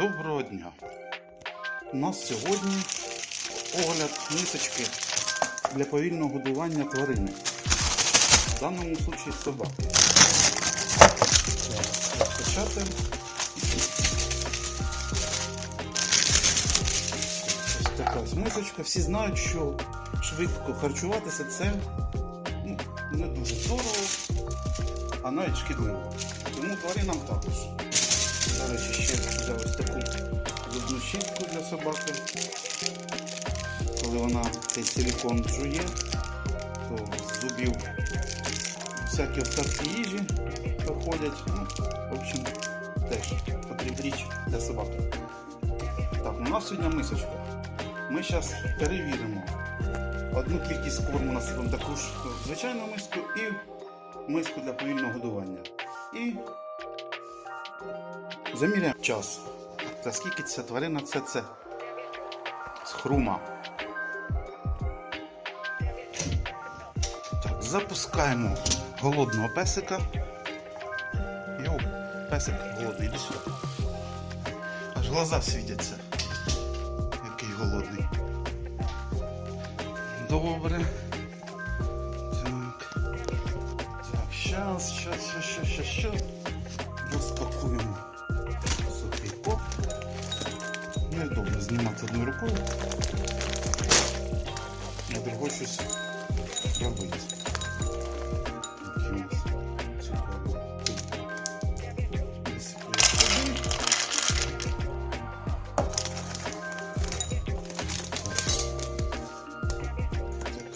Доброго дня! У нас сьогодні огляд мисочки для повільного годування тварини. В даному случаї собаки. Так, Почати. Ось така ось мисочка. Всі знають, що швидко харчуватися це ну, не дуже здорово, а навіть шкідливо. Тому тваринам також. До речі, ще взяв ось таку зубну щітку для собаки. Коли вона цей силікон жує, то з зубів всякі остатки їжі виходять. Ну, в общем, теж потрібна річ для собаки. Так, у нас сьогодні мисочка. Ми зараз перевіримо одну кількість корму насипемо таку ж звичайну миску і миску для повільного годування. І заміряємо час. За скільки ця тварина це це з хрума. Так, запускаємо голодного песика. Йоу, песик голодний, іди сюди. Аж глаза світяться. Який голодний. Добре. Так. Так, щас, щас, щас, щас, щас, щас. Розпакуємо Недобре знімати одною рукою. А другою щось робити. Який у нас цікавий. Десь води.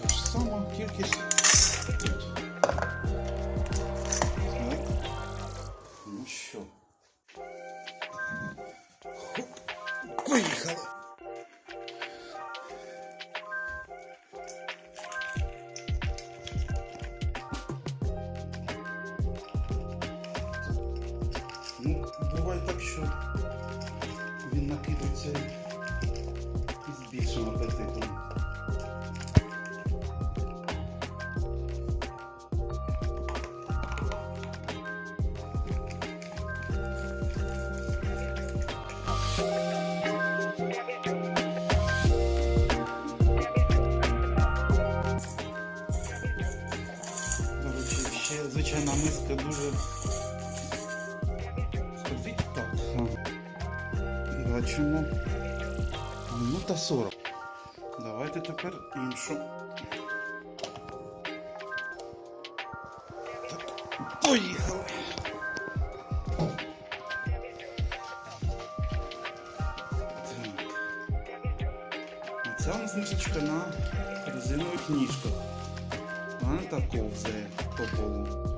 Така ж сама кількість. Поїхали. Ну, буває так, що він накидається звичайна миска дуже. Скажіть так. Бачимо. Ну та 40. Давайте тепер іншу. Так, поїхали. Ця у нас мисочка на резинових ніжках. Вона так ковзає по полу.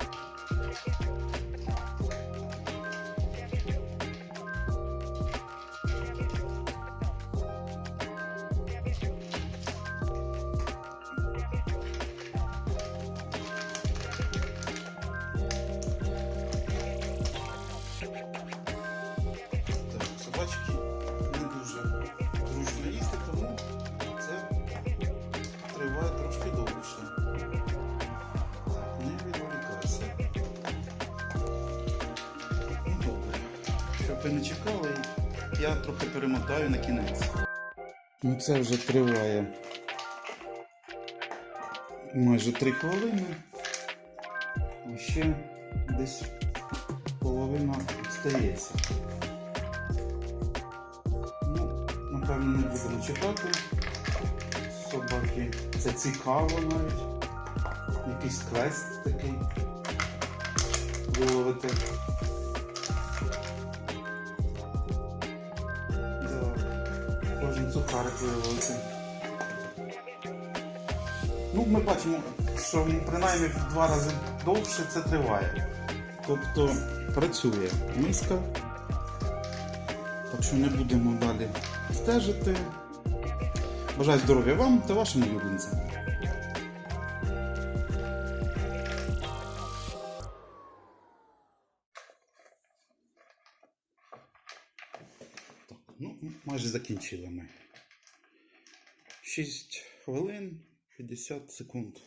Ви не чекали, я трохи перемотаю на кінець. Ну це вже триває майже 3 хвилини. Ще десь половина стається. Ну, напевно, не будемо чекати. Собаки. Це цікаво навіть. Якийсь квест такий виловити. Сухарик виловити. Ну, ми бачимо, що принаймні в два рази довше це триває. Тобто працює миска. Так що не будемо далі стежити. Бажаю здоров'я вам та вашим улюбленцям. Ну, майже закінчили ми. 6 хвилин 50 секунд.